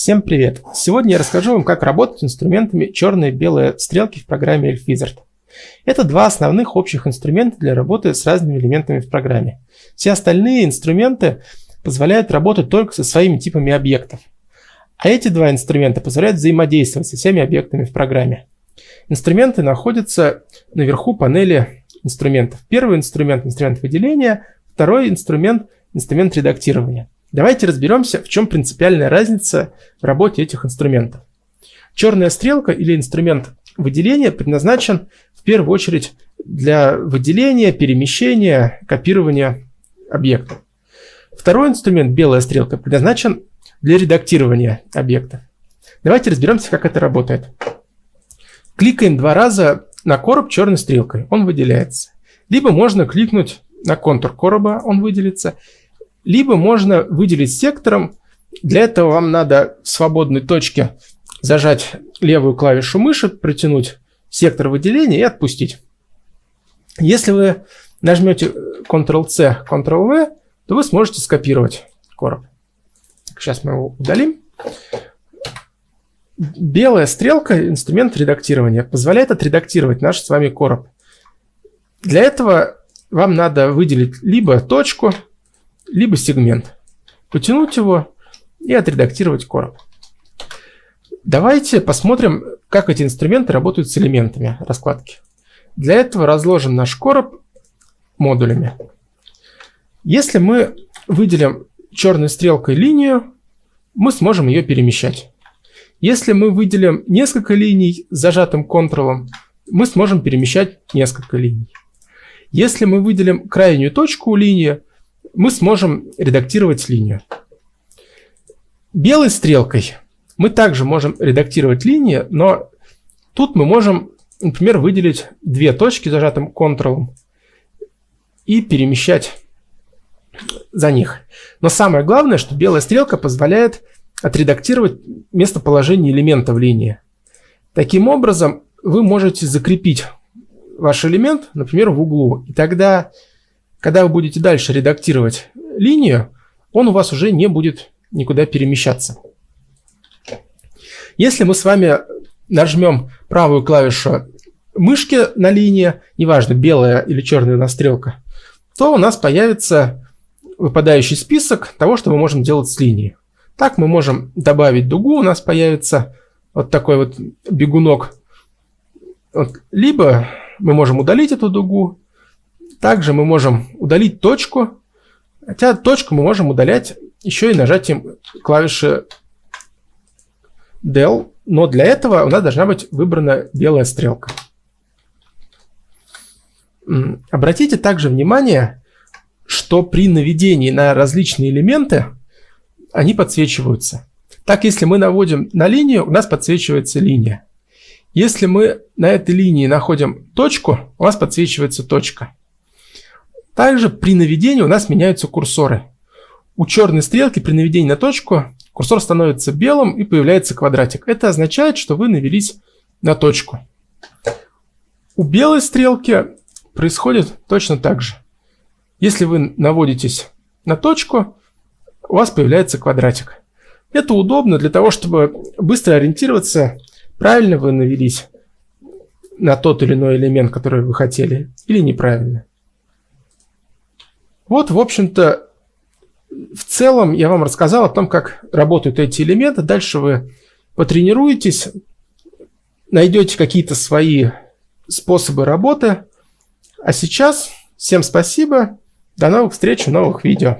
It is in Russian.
Всем привет! Сегодня я расскажу вам, как работать инструментами черные и белые стрелки в программе ElfWizard. Это два основных общих инструмента для работы с разными элементами в программе. Все остальные инструменты позволяют работать только со своими типами объектов. А эти два инструмента позволяют взаимодействовать со всеми объектами в программе. Инструменты находятся наверху панели инструментов. Первый инструмент – инструмент выделения, второй инструмент – инструмент редактирования. Давайте разберемся, в чем принципиальная разница в работе этих инструментов. Черная стрелка или инструмент выделения предназначен в первую очередь для выделения, перемещения, копирования объекта. Второй инструмент, белая стрелка, предназначен для редактирования объекта. Давайте разберемся, как это работает. Кликаем два раза на короб черной стрелкой, он выделяется. Либо можно кликнуть на контур короба, он выделится. Либо можно выделить сектором. Для этого вам надо в свободной точке зажать левую клавишу мыши, протянуть сектор выделения и отпустить. Если вы нажмете Ctrl-C, Ctrl-V, то вы сможете скопировать короб. Сейчас мы его удалим. Белая стрелка, инструмент редактирования, позволяет отредактировать наш с вами короб. Для этого вам надо выделить либо точку, либо сегмент. Потянуть его и отредактировать короб. Давайте посмотрим, как эти инструменты работают с элементами раскладки. Для этого разложим наш короб модулями. Если мы выделим черной стрелкой линию, мы сможем ее перемещать. Если мы выделим несколько линий с зажатым контролом, мы сможем перемещать несколько линий. Если мы выделим крайнюю точку линии, мы сможем редактировать линию. Белой стрелкой мы также можем редактировать линии, но тут мы можем, например, выделить две точки зажатым контролом и перемещать за них. Но самое главное, что белая стрелка позволяет отредактировать местоположение элемента в линии. Таким образом, вы можете закрепить ваш элемент, например, в углу. И тогда когда вы будете дальше редактировать линию, он у вас уже не будет никуда перемещаться. Если мы с вами нажмем правую клавишу мышки на линии, неважно, белая или черная у стрелка, то у нас появится выпадающий список того, что мы можем делать с линией. Так мы можем добавить дугу, у нас появится вот такой вот бегунок. Вот. Либо мы можем удалить эту дугу, также мы можем удалить точку, хотя точку мы можем удалять еще и нажатием клавиши Del, но для этого у нас должна быть выбрана белая стрелка. Обратите также внимание, что при наведении на различные элементы они подсвечиваются. Так, если мы наводим на линию, у нас подсвечивается линия. Если мы на этой линии находим точку, у нас подсвечивается точка. Также при наведении у нас меняются курсоры. У черной стрелки при наведении на точку курсор становится белым и появляется квадратик. Это означает, что вы навелись на точку. У белой стрелки происходит точно так же. Если вы наводитесь на точку, у вас появляется квадратик. Это удобно для того, чтобы быстро ориентироваться, правильно вы навелись на тот или иной элемент, который вы хотели, или неправильно. Вот, в общем-то, в целом я вам рассказал о том, как работают эти элементы. Дальше вы потренируетесь, найдете какие-то свои способы работы. А сейчас всем спасибо. До новых встреч в новых видео.